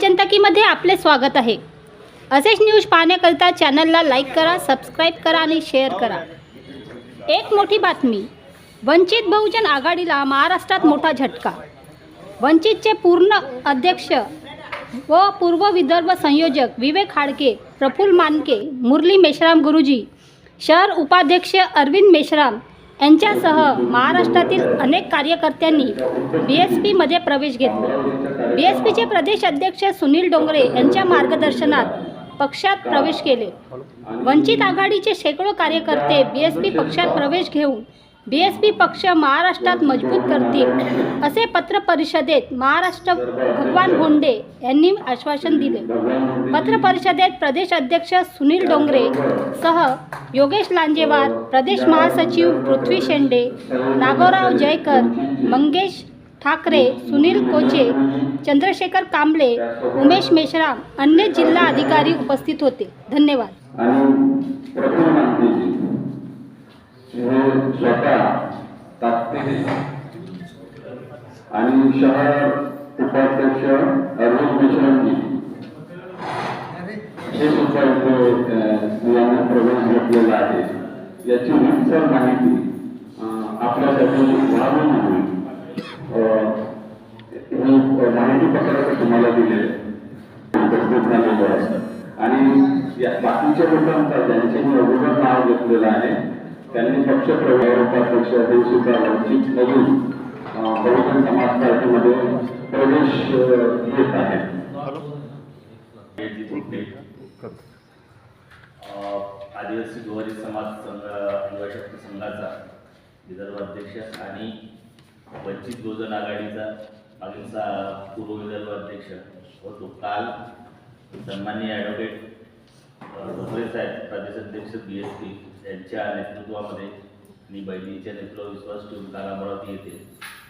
जनताकीमध्ये आपले स्वागत आहे. असेच न्यूज पाहण्याकरिता चॅनलला लाईक करा सबस्क्राईब करा आणि शेअर करा. एक मोठी बातमी. वंचित बहुजन आघाडीला महाराष्ट्रात मोठा झटका. वंचितचे पूर्ण अध्यक्ष व पूर्व विदर्भ संयोजक विवेक हाडके प्रफुल्ल मानके मुरली मेश्राम गुरुजी शहर उपाध्यक्ष अरविंद मेश्राम यांच्यासह महाराष्ट्रातील अनेक कार्यकर्त्यांनी बी एस पीमध्ये प्रवेश घेतला. बी एस पीचे प्रदेश अध्यक्ष सुनील डोंगरे यांच्या मार्गदर्शनात पक्षात प्रवेश केले. वंचित आघाडीचे शेकडो कार्यकर्ते बी एस पी पक्षात प्रवेश घेऊन बी एस पी पक्ष महाराष्ट्रात मजबूत करतील असे पत्र परिषदेत महाराष्ट्र भगवान भोंडे यांनी आश्वासन दिले. पत्र परिषदेत प्रदेश अध्यक्ष सुनील डोंगरे सह योगेश लांजेवार प्रदेश महासचिव पृथ्वी शेंडे नागोराव जयकर मंगेश ठाकरे सुनील कोचे चंद्रशेखर कांबळे उमेश मेश्राम अन्य जिल्हा अधिकारी उपस्थित होते. धन्यवाद. स्वतः ताकदी आणि शहर उपाध्यक्ष अरविंद मिश्रामजी हे सुद्धा इथे अ, यांना प्रवेश घेतलेला आहे. याची रीतसर माहिती आपल्यासाठी व्हावी म्हणून अ, माहिती पत्राचं तुम्हाला दिले. उपस्थित झालेलं आहे. आणि या बाकीच्या लोकांचा ज्यांचे मी अगोदर नाव घेतलेलं आहे त्यांनी पक्ष प्रवेश हे सुद्धा वंचित अं, बहुजन समाज पार्टीमध्ये प्रवेश घेत आहेत आदिवासी गोवारी समाज संघ संघाचा विदर्भ अध्यक्ष आणि वंचित बहुजन आघाडीचा मागील सा पूर्व विदर्भ अध्यक्ष होतो. काल सन्माननीय ॲडव्होकेट भोसले साहेब प्रदेश अध्यक्ष बी एस पी यांच्या नेतृत्वामध्ये आणि बहिणीच्या नेतृत्वावर विश्वास ठेवून काल अमरावती येथे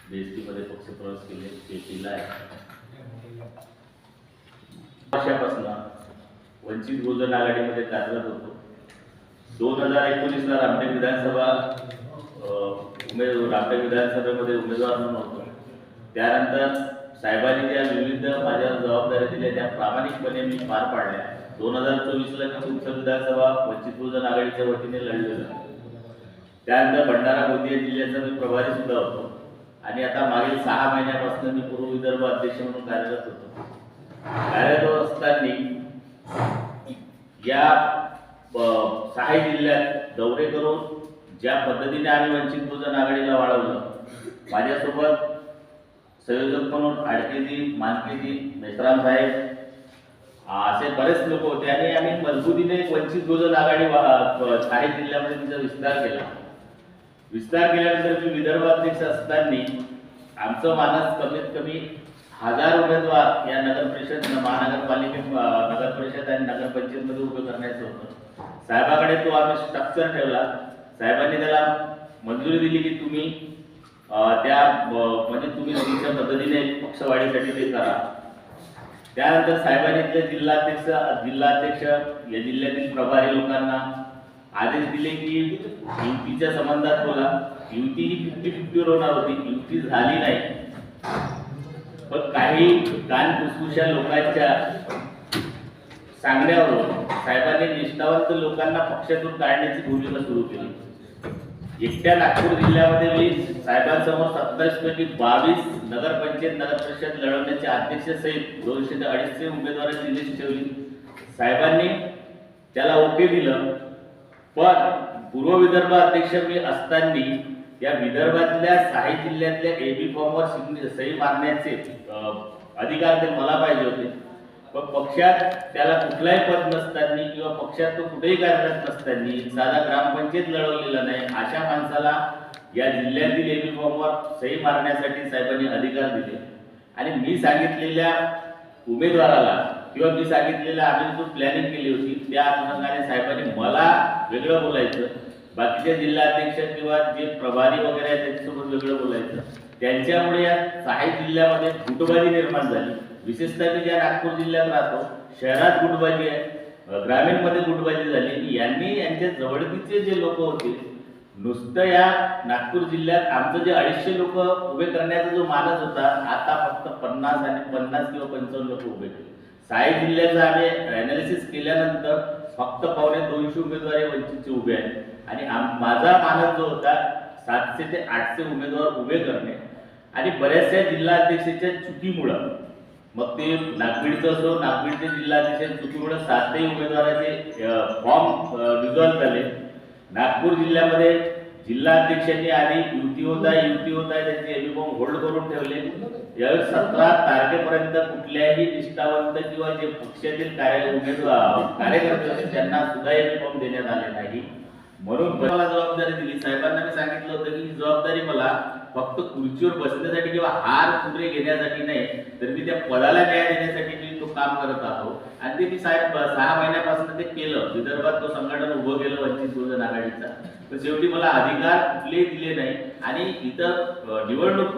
बी एस पीमध्ये पक्षप्रवेश केले ते केला आहे. वर्षापासून वंचित बहुजन आघाडीमध्ये कार्यरत होतो. दोन हजार एकोणीसला रामटेक विधानसभा उमेद रामटेक विधानसभेमध्ये उमेदवार म्हणून होतो. त्यानंतर साहेबांनी ज्या विविध माझ्या जबाबदाऱ्या दिल्या त्या प्रामाणिकपणे मी पार पाडल्या. दोन हजार चोवीसला मी चिंचवड विधानसभा वंचित बहुजन आघाडीच्या वतीने लढलेलो त्यानंतर भंडारा गोंदिया जिल्ह्याचा मी प्रभारी सुद्धा होतो. आणि आता मागील सहा महिन्यापासून मी पूर्व विदर्भ अध्यक्ष म्हणून कार्यरत होतो. कार्यरत असताना या अ, सहाही जिल्ह्यात दौरे करून ज्या पद्धतीने आम्ही वंचित बहुजन आघाडीला वाढवलं माझ्यासोबत संयोजक म्हणून आडकेजी मानकेजी मेश्राम साहेब असे बरेच लोक होते. आणि आम्ही मजबूतीने वंचित बहुजन आघाडी वा- जिल्ह्यामध्ये तिचा विस्तार केला. विस्तार केल्यानंतर मी विदर्भाध्यक्ष असताना आमचं मानस कमीत कमी हजार उमेदवार या नगर परिषद महानगरपालिकेत नगर परिषद आणि नगरपंचायतमध्ये उभं करण्याचं होतं. साहेबाकडे तो आम्ही स्ट्रक्चर ठेवला. साहेबांनी त्याला मंजुरी दिली की तुम्ही त्या म्हणजे तुम्ही तुमच्या पद्धतीने पक्षवाढीसाठी ते करा. त्यानंतर साहेबांनी इथले जिल्हाध्यक्ष जिल्हाध्यक्ष या जिल्ह्यातील प्रभारी लोकांना आदेश दिले की युतीच्या संबंधात बोला. युती ही फिफ्टी फिफ्टीवर होणार होती. युती झाली नाही. पण काही कान फुसफुशा लोकांच्या सांगण्यावरून साहेबांनी निष्ठावंत लोकांना पक्षातून काढण्याची भूमिका सुरू केली. एकट्या नागपूर जिल्ह्यामध्ये मी साहेबांसमोर सत्तावीस पैकी बावीस नगरपंचायत नगर परिषद लढवण्याचे अध्यक्ष सहित दोनशे ते अडीचशे उमेदवारांची लिस्ट ठेवली. साहेबांनी त्याला ओके दिलं. पण पूर्व विदर्भ अध्यक्ष मी असताना या विदर्भातल्या सहा जिल्ह्यातल्या एबी फॉर्मवर सही मारण्याचे अधिकार ते मला पाहिजे होते. पण पक्षात त्याला कुठलाही पद नसताना किंवा पक्षात तो कुठेही कार्यरत नसताना साधा ग्रामपंचायत लढवलेला नाही अशा माणसाला या जिल्ह्यातील एबी फॉर्मवर सही मारण्यासाठी साहेबांनी अधिकार दिले. आणि मी सांगितलेल्या उमेदवाराला किंवा मी सांगितलेल्या आम्ही जो प्लॅनिंग केली होती त्या अनुषंगाने साहेबांनी मला वेगळं बोलायचं. बाकीच्या जिल्हाध्यक्ष किंवा जे प्रभारी वगैरे आहेत त्यांच्यासोबत वेगळं बोलायचं. त्यांच्यामुळे या सहा जिल्ह्यामध्ये फुटबाजी निर्माण झाली. विशेषतः मी ज्या नागपूर जिल्ह्यात राहतो शहरात गुटबाजी आहे ग्रामीणमध्ये गुटबाजी झाली यांनी यांच्या जवळकीचे जे लोक होते नुसतं या नागपूर जिल्ह्यात आमचं जे अडीचशे लोक उभे करण्याचा जो मानस होता आता फक्त पन्नास आणि पन्नास किंवा पंचावन्न लोक उभे केले. साई जिल्ह्याचं आम्ही अनालिसिस केल्यानंतर फक्त पावणे दोनशे उमेदवार वंचितचे उभे आहेत. आणि आम- माझा मानस जो होता सातशे ते आठशे उमेदवार उभे करणे. आणि बऱ्याचशा जिल्हाध्यक्षाच्या चुकीमुळं मग ते नागपीडचं असो नागपीडचे जिल्हाध्यक्ष चुकीमुळे सातही उमेदवाराचे फॉर्म रिझॉल्व झाले. नागपूर जिल्ह्यामध्ये जिल्हाध्यक्षांनी आधी युती होत आहे युती होत आहे त्यांचे एबी फॉर्म होल्ड करून ठेवले. यावेळी सतरा तारखेपर्यंत कुठल्याही निष्ठावंत किंवा जे पक्षातील कार्य उमेदवार कार्यकर्ते असतील त्यांना सुद्धा एबी फॉर्म देण्यात आले नाही. म्हणून मला जबाबदारी दिली. साहेबांना मी सांगितलं होतं की ही जबाबदारी मला फक्त खुर्चीवर बसण्यासाठी किंवा हार फुगरे घेण्यासाठी नाही तर मी त्या पदाला न्याय देण्यासाठी मी तो काम करत आहो आणि ते मी साहेब सहा महिन्यापासून ते केलं. विदर्भात तो संघटन उभं केलं वंचित बहुजन आघाडीचा. तर शेवटी मला अधिकार कुठलेही दिले नाही. आणि इतर निवडणूक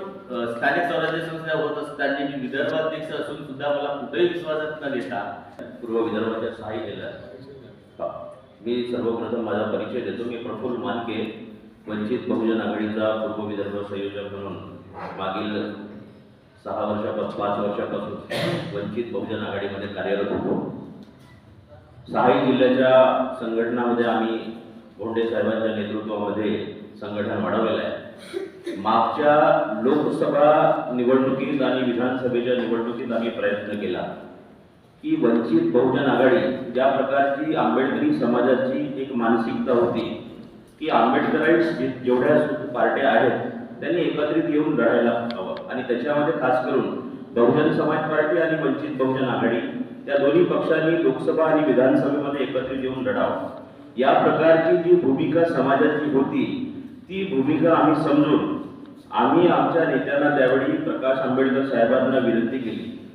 स्थानिक स्वराज्य संस्था होत असताना मी विदर्भाध्यक्ष असून सुद्धा मला कुठेही विश्वासात न घेता पूर्व विदर्भाच्या सहाय्य केलं मी सर्वप्रथम माझा परिचय देतो. मी प्रफुल्ल मानके. वंचित बहुजन आघाडीचा पूर्व विदर्भ संयोजक म्हणून मागील सहा वर्षापासून पाच वर्षापासून वंचित बहुजन आघाडीमध्ये कार्यरत होतो. सहाही जिल्ह्याच्या संघटनामध्ये आम्ही भोंडे साहेबांच्या नेतृत्वामध्ये संघटन वाढवलेलं आहे. मागच्या लोकसभा निवडणुकीत आणि विधानसभेच्या निवडणुकीत आम्ही प्रयत्न केला की वंचित बहुजन आघाडी ज्या प्रकारची आंबेडकरी समाजाची एक मानसिकता होती की आंबेडकराईट जेवढ्या पार्ट्या आहेत त्यांनी एकत्रित येऊन लढायला हवं. आणि त्याच्यामध्ये खास करून बहुजन समाज पार्टी आणि वंचित बहुजन आघाडी त्या दोन्ही पक्षांनी लोकसभा आणि विधानसभेमध्ये एकत्रित येऊन लढावं. या प्रकारची जी भूमिका समाजाची होती ती भूमिका आम्ही समजून आम्ही आमच्या नेत्यांना त्यावेळी प्रकाश आंबेडकर साहेबांना विनंती केली.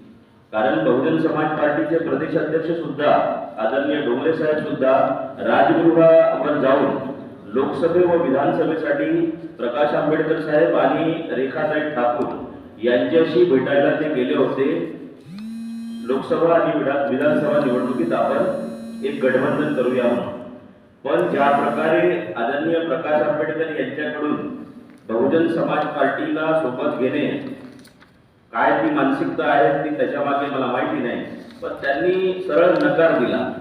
कारण बहुजन समाज पार्टीचे प्रदेशाध्यक्ष सुद्धा आदरणीय डोंगरे साहेब सुद्धा राजगृहावर जाऊन लोकसभे व विधानसभेसाठी प्रकाश आंबेडकर साहेब आणि रेखासाहेब ठाकूर यांच्याशी भेटायला ते गेले होते. लोकसभा आणि विधा- विधानसभा निवडणुकीत आपण एक गठबंधन करूया म्हणून. पण ज्या प्रकारे आदरणीय प्रकाश आंबेडकर यांच्याकडून बहुजन समाज पार्टीला सोबत घेणे काय ती मानसिकता आहे ती त्याच्यामागे मला माहिती नाही पण त्यांनी सरळ नकार दिला.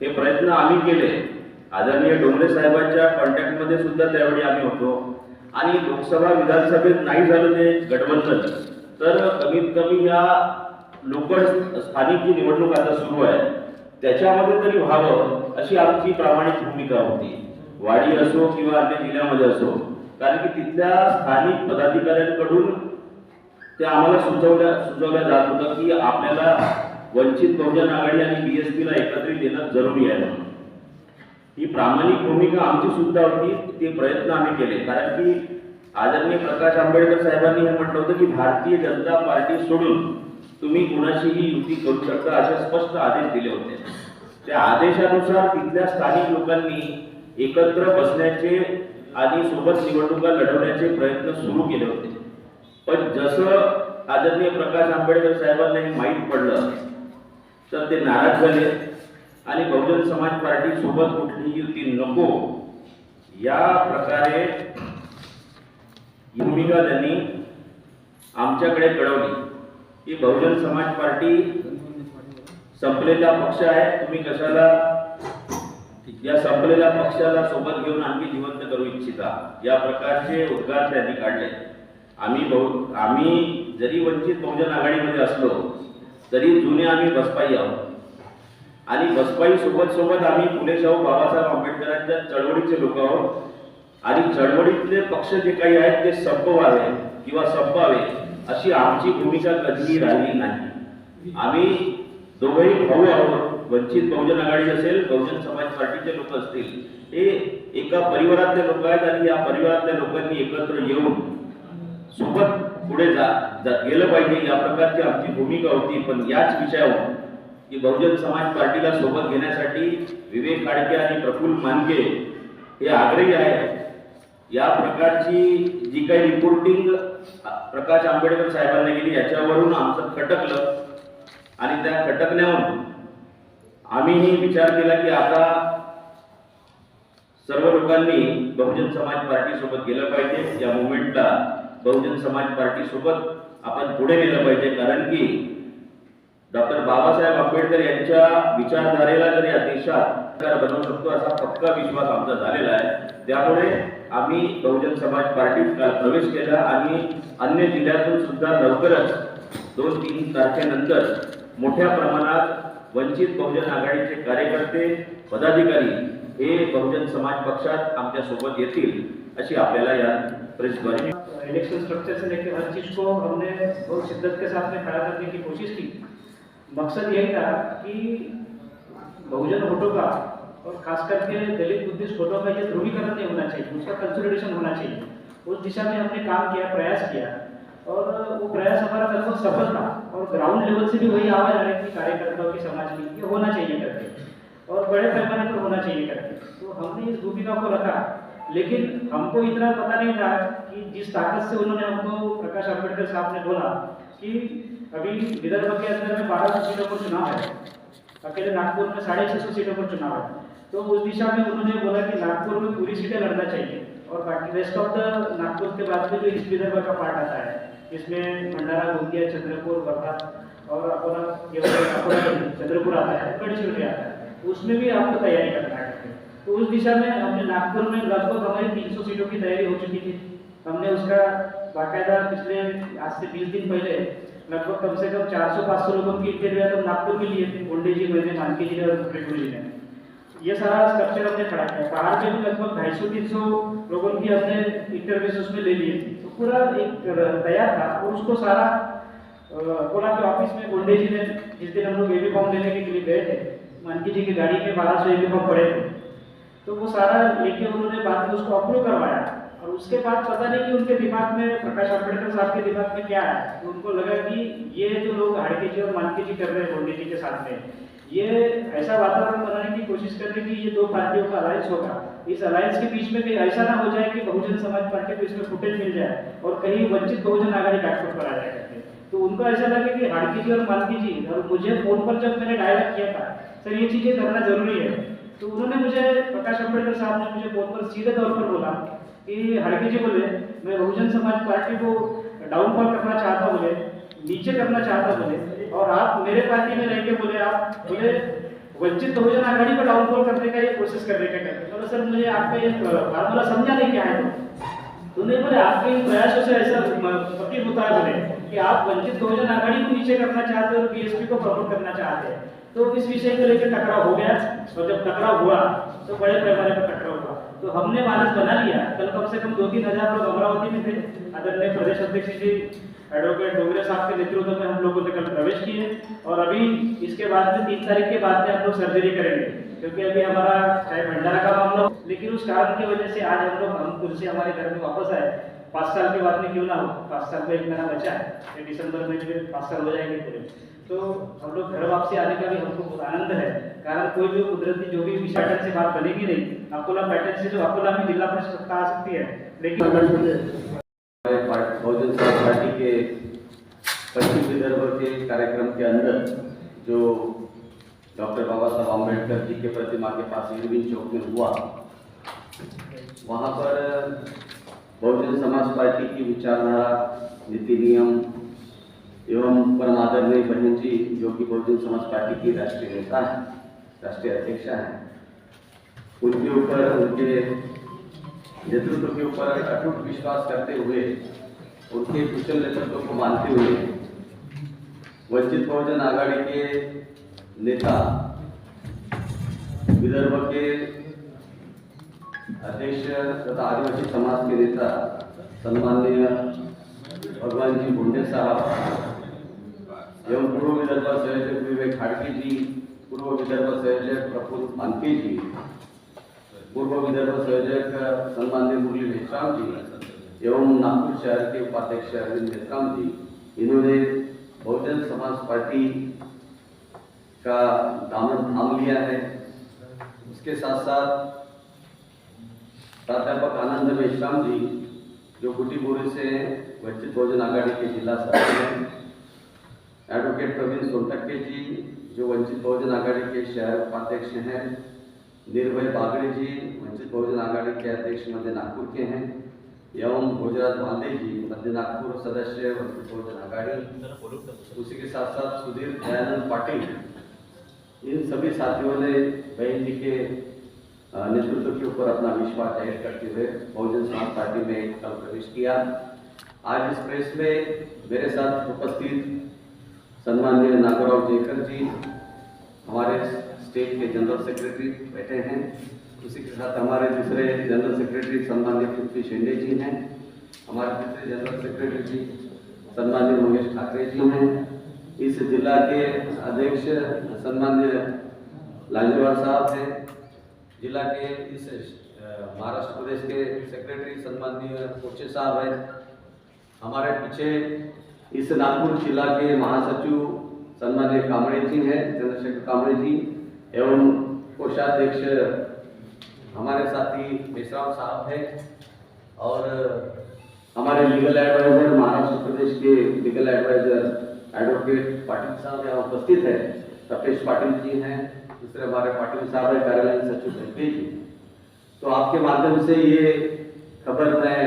हे प्रयत्न आम्ही केले. आदरणीय डोंगरे साहेबांच्या कॉन्टॅक्टमध्ये सुद्धा त्यावेळी आम्ही होतो. आणि लोकसभा विधानसभेत नाही झालं ते गठबंधन तर कमीत कमी या लोकल स्थानिक जी निवडणूक आता सुरू आहे त्याच्यामध्ये तरी व्हावं अशी आमची प्रामाणिक भूमिका होती. वाडी असो किंवा अन्य जिल्ह्यामध्ये असो कारण की तिथल्या स्थानिक पदाधिकाऱ्यांकडून ते आम्हाला सुचवल्या सुचवल्या जात होतं की आपल्याला वंचित बहुजन आघाडी आणि बीएसपीला एकत्रित येणं जरुरी आहे म्हणून. ही प्रामाणिक भूमिका आमची सुद्धा होती ते प्रयत्न आम्ही केले. कारण की आदरणीय प्रकाश आंबेडकर साहेबांनी हे म्हटलं होतं की भारतीय जनता पार्टी सोडून तुम्ही कुणाशीही युती करू शकता असे स्पष्ट आदेश दिले होते. त्या आदेशानुसार तिथल्या स्थानिक लोकांनी एकत्र बसण्याचे आणि सोबत निवडणुका लढवण्याचे प्रयत्न सुरू केले होते. पण जसं आदरणीय प्रकाश आंबेडकर साहेबांना हे माहीत पडलं तर ते नाराज झाले. आणि बहुजन समाज पार्टी सोबत कुठलीही युती नको या प्रकारे भूमिका त्यांनी आमच्याकडे कळवली. की बहुजन समाज पार्टी संपलेला पक्ष आहे. तुम्ही कशाला या संपलेल्या पक्षाला सोबत घेऊन आणखी जिवंत करू इच्छिता? या प्रकारचे उद्गार त्यांनी काढले. आम्ही बहु आम्ही जरी वंचित बहुजन आघाडीमध्ये असलो तरी जुने आम्ही बसपाई आहोत. आणि बसपाई सोबत सोबत आम्ही फुले शाहू बाबासाहेब आंबेडकरांच्या चळवळीचे लोक आहोत. आणि चळवळीतले पक्ष जे काही आहेत ते संपवावे किंवा संपवावे अशी आमची भूमिका कधीही राहिली नाही. आम्ही दोघंही भाऊ आहोत. वंचित बहुजन आघाडी असेल बहुजन समाज पार्टीचे लोक असतील हे एका परिवारातले लोक आहेत आणि या परिवारातल्या लोकांनी एकत्र येऊन सोबत पुढे जा जा- गेलं पाहिजे या प्रकारची आमची भूमिका होती. पण याच विषयावर की बहुजन समाज पार्टीला सोबत घेण्यासाठी विवेक खाडके आणि प्रफुल्ल मानके हे आग्रही आहेत. या प्रकारची जी काही रिपोर्टिंग प्रकाश आंबेडकर साहेबांनी केली याच्यावरून आमचं खटकलं. आणि त्या खटकण्यावरून आम्हीही विचार केला की आता सर्व लोकांनी बहुजन समाज पार्टी सोबत गेलं पाहिजे. या मुवमेंटला बहुजन समाज पार्टी सोबत आपण पुढे नेलं पाहिजे. कारण की डॉक्टर बाबासाहेब आंबेडकर यांच्या विचारधारेला जरी या देशात बनवू शकतो असा पक्का विश्वास आमचा झालेला आहे. त्यामुळे आम्ही बहुजन समाज पार्टीत काल प्रवेश केला आणि अन्य जिल्ह्यातून सुद्धा लवकरच दोन तीन तारखेनंतर मोठ्या प्रमाणात वंचित बहुजन आघाडीचे कार्यकर्ते पदाधिकारी हे बहुजन समाज पक्षात आमच्यासोबत येतील अशी आपल्याला या प्रेसद्वारे इलेक्शन स्ट्रक्चर से लेकर हर चीज को हमने बहुत शिद्दत के साथ में खड़ा करने की कोशिश की। मकसद यही था कि बहुजन वोटों का और खास करके दलित बुद्धिस्ट वोटों का ये ध्रुवीकरण नहीं होना चाहिए, उसका कंसोलिडेशन होना चाहिए। उस दिशा में हमने काम किया, प्रयास किया और वो प्रयास हमारा लगभग सफल था और ग्राउंड लेवल से भी वही आवाज़ आ रही थी, कार्यकर्ताओं की, समाज की ये होना चाहिए करके और बड़े पैमाने पर होना चाहिए करके। तो हमने इस भूमिका को रखा, लेकिन हमको इतना पता नहीं था कि जिस ताकत से उन्होंने हमको प्रकाश अंबेडकर साहब ने बोला कि अभी विदर्भ के अंदर में बारह सौ सीटों पर चुनाव है। अकेले नागपुर में साढ़े छह सौ सीटों पर चुनाव है। तो उस दिशा में उन्होंने बोला कि नागपुर में पूरी सीटें लड़ना चाहिए और बाकी रेस्ट ऑफ़ द नागपुर के बाद में जो ईस्ट विदर्भ का पार्ट आता है। इसमें भंडारा, गोंदिया, चंद्रपुर, वर्धा और अकोला चंद्रपुर आता है, गढ़चिरौली आता है। उसमें भी आपको तैयारी करना है। तो उस दिशा में हमने नागपुर में लगभग हमारी 300 सीटों की तैयारी हो चुकी थी। हमने उसका बाकायदा पिछले आज से 20 दिन पहले लगभग कम से कम 400-500 लोगों की इंटरव्यू तो नागपुर में लिए थे गोंडे जी मैंने मानके जी और पेटू जी ने ये सारा स्ट्रक्चर हमने खड़ा किया। पहाड़ में भी लगभग ढाई सौ, तीन सौ लोगों की हमने इंटरव्यूज़ उसमें ले लिए। थे तो पूरा एक तैयार था और उसको सारा कोला के ऑफ़िस में गोंडे जी ने जिस दिन हम लोग एबी फॉर्म लेने के लिए गए थे, मानकी जी की गाड़ी में बारह सौ एबी फॉर्म पड़े थे। तो वो सारा लेके उन्होंने बाद में उसको अप्रूव करवाया। और उसके बाद पता नहीं कि उनके दिमाग में, प्रकाश अंबेडकर साहब के दिमाग में क्या है? तो उनको लगा कि ये जो लोग हाड़के जी और मानके जी कर रहे हैं गोंडे जी के साथ में, ये ऐसा वातावरण बनाने की कोशिश कर रहे हैं कि ये दो पार्टियों का अलायंस होगा। इस अलायंस के बीच में भी ऐसा ना हो जाए कि बहुजन समाज पार्टी को इसमें फुटेज मिल जाए और कहीं वंचित बहुजन आघाड़ी काटकुट पर आ जाए करके। तो उनको ऐसा लगे कि हाड़की जी और मानकी जी और मुझे फ़ोन पर जब मैंने डायलॉग किया था, सर, ये चीज़ें करना ज़रूरी है। तो उन्होंने मुझे, प्रकाश अंबेडकर साहब ने मुझे फ़ोन पर सीधे तौर पर बोला कि हड़के जी बोले, मैं बहुजन समाज पार्टी को डाउनफॉल करना चाहता बोले, नीचे करना चाहता बोले, और आप मेरे पार्टी में रह के बोले, आप बोले, वंचित बहुजन आघाड़ी को डाउनफॉल करने का ये कोशिश कर रहे हैं बोले सर, मुझे आपका ये फार्मूला समझा नहीं क्या है? तो उन्हें बोले, आपके इन प्रयासों से ऐसा प्रतीत होता है बोले कि आप वंचित बहुजन आघाड़ी को नीचे करना चाहते हो और बीएसपी को प्रमोट करना चाहते हैं। तो इस विषय को लेकर टकराव हो गया, और जब टकराव हुआ तो बड़े पैमाने पर तो हमने मानस बना लिया। कल कम से कम दो तीन हज़ार लोग अमरावती में थे। आदरणीय प्रदेश अध्यक्ष जी एडवोकेट डोगरे साहब के नेतृत्व में हम लोगों ने कल प्रवेश किए। और अभी इसके बाद में तीन तारीख के बाद में हम लोग सर्जरी करेंगे, क्योंकि अभी हमारा चाहे भंडारा का मामला लेकिन उस कारण की वजह से आज हम लोग हम खुद से हमारे घर में वापस आए। पाँच साल के बाद में क्यों ना हो पाँच साल का एक महीना बचा है ये दिसंबर में जो पाँच साल हो जाएँगे पूरे तो हम लोग घर वापसी आने का भी हमको बहुत आनंद है. कारण कोई भी कुदरती जो भी पैटर्न से बात बनेगी नहीं. अकोला पैटर्न से जो अकोला में जिला परिषद आ सकती है. लेकिन बहुजन समाज पार्टी के पश्चिम विदर्भ के कार्यक्रम के अंदर जो डॉक्टर बाबा साहब आम्बेडकर जी के प्रतिमा के पास इरविन चौक में हुआ, वहाँ पर बहुजन समाज पार्टी की विचारधारा, नीति नियम एवं परम आदरणीय बहन जी जो कि बहुजन समाज पार्टी की राष्ट्रीय नेता है, राष्ट्रीय अध्यक्षा है, उनके ऊपर, उनके नेतृत्व के ऊपर अटूट विश्वास करते हुए, उनके कुशल नेतृत्व को मानते हुए, वंचित बहुजन आघाड़ी के नेता, विदर्भ के अध्यक्ष तथा आदिवासी समाज के नेता सम्माननीय भगवान जी भुंडे साहब, एवं पूर्व विदर्भ संयोजक विवेक खाड़के जी, पूर्व विदर्भ संयोजक प्रफुल्ल मानके जी, पूर्व विदर्भ संयोजक सम्मान्य मुरली मेश्राम जी, एवं नागपुर शहर के उपाध्यक्ष अरविंद मेश्राम जी, इन्होंने बहुजन समाज पार्टी का दामन थाम लिया है। उसके साथ साथ प्राध्यापक आनंद मेश्राम जी जो गुटीबोरी से वंचित बहुजन आघाड़ी के जिला सचिव हैं। एडवोकेट प्रवीण सोनटक्के जी, जो वंचित बहुजन आघाड़ी के शहर उपाध्यक्ष हैं। निर्भय बागड़े जी, वंचित बहुजन आघाड़ी के अध्यक्ष मध्य नागपुर के हैं। एवं भोजराज भांडे जी, मध्य नागपुर सदस्य, वंचित बहुजन आघाड़ी। उसी के साथ साथ सुधीर दयानंद पाटिल। इन सभी साथियों ने बहन जी के नेतृत्व के ऊपर अपना विश्वास ज़ाहिर करते हुए बहुजन समाज पार्टी में कल प्रवेश किया। आज इस प्रेस में मेरे साथ उपस्थित सम्माननीय नागोराव जेकर जी, हमारे स्टेट के जनरल सेक्रेटरी बैठे हैं। उसी के साथ हमारे दूसरे जनरल सेक्रेटरी सम्माननीय पृथ्वी शेंडे जी हैं। हमारे दूसरे जनरल सेक्रेटरी जी सम्माननीय मंगेश ठाकरे जी हैं। इस जिला के अध्यक्ष सम्मान्य लांजेवाल साहब हैं। जिला के इस महाराष्ट्र प्रदेश के सेक्रेटरी सम्माननीय कोचे साहब हैं। हमारे पीछे इस नागपुर जिला के महासचिव सम्मान्य कामड़े जी हैं, चंद्रशेखर कामड़े जी, एवं कोषाध्यक्ष हमारे साथी मेश्राम साहब हैं, और हमारे लीगल एडवाइजर महाराष्ट्र प्रदेश के लीगल एडवाइजर एडवोकेट पाटिल साहब यहाँ उपस्थित है। तपेश पाटिल जी हैं दूसरे हमारे पाटिल साहब है कार्यालय सचिव एमपी जी तो आपके माध्यम से ये खबर मैं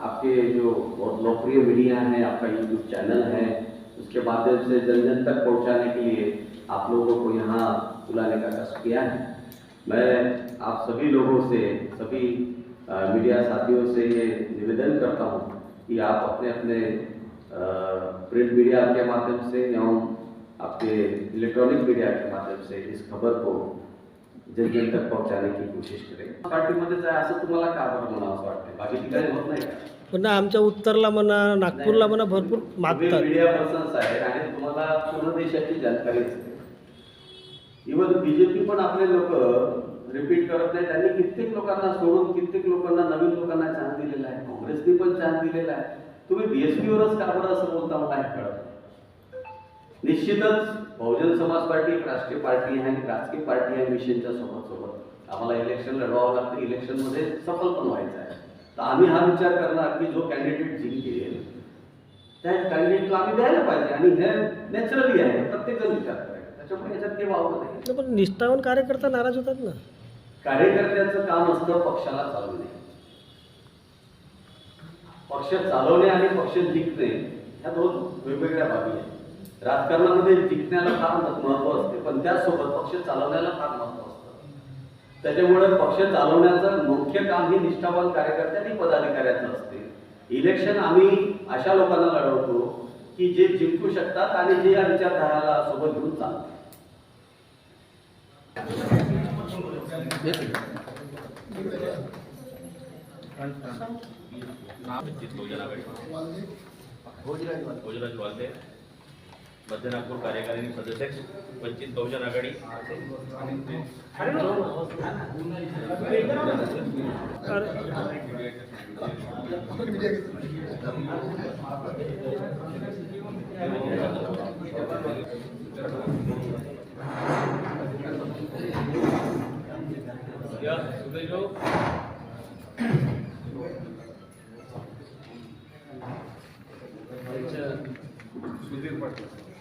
आपके जो बहुत लोकप्रिय मीडिया है, आपका यूट्यूब चैनल है, उसके माध्यम से जन जन तक पहुँचाने के लिए आप लोगों को यहाँ बुलाने का कष्ट किया है। मैं आप सभी लोगों से, सभी मीडिया साथियों से ये निवेदन करता हूँ कि आप अपने अपने प्रिंट मीडिया के माध्यम से, एवं आपके इलेक्ट्रॉनिक मीडिया के माध्यम से इस खबर को जन जन तक पहुंचाने की कोशिश करें। पार्टीमध्येच आहे असं तुम्हाला का बरं म्हणावं असं वाटतं बाकी ठिकाणी होत नाही का? पुन्हा आमच्या उत्तरला म्हणा नागपूरला म्हणा भरपूर मागतात. मीडिया पर्सन्स आहे आणि तुम्हाला पूर्ण देशाची जानकारी असते. इवन बीजेपी पण आपले लोक रिपीट करत नाही त्यांनी कित्येक लोकांना सोडून कित्येक लोकांना नवीन लोकांना चान्स दिलेला आहे. काँग्रेसने पण चान्स दिलेला आहे. तुम्ही बीएसपीवरच का बरं असं बोलता? मला हे कळत. निश्चितच बहुजन समाज पार्टी एक राष्ट्रीय पार्टी आहे आणि राजकीय पार्टी आहे मिशनच्या सोबत सोबत आम्हाला इलेक्शन लढवावं लागतं. इलेक्शनमध्ये सफल पण व्हायचं आहे. तर आम्ही हा विचार करणार की जो कॅन्डिडेट जिंकेल त्या कॅन्डिडेटला आम्ही द्यायला पाहिजे आणि हे नॅचरली आहे. प्रत्येक जण विचार करायचा त्याच्यामुळे याच्यात वावलं नाही पण निष्ठावान कार्यकर्ता नाराज होतात ना. कार्यकर्त्याचं काम असतं पक्षाला चालवणे. पक्ष चालवणे आणि पक्ष जिंकणे ह्या दोन वेगवेगळ्या बाबी आहेत. राजकारणामध्ये जिंकण्याला फार महत्त्व असते पण त्याचसोबत पक्ष चालवण्याला फार महत्त्व असतं. त्याच्यामुळे पक्ष चालवण्याचं मुख्य काम हे निष्ठावान कार्यकर्ते आणि पदाधिकाऱ्याचं असते. इलेक्शन आम्ही अशा लोकांना लढवतो की जे जिंकू शकतात आणि जे या विचारधाराला सोबत घेऊन चालतात भोजराज वालते. मध्य नागपूर कार्यकारिणी सदस्य वंचित बहुजन आघाडी. सुधीर पाटील.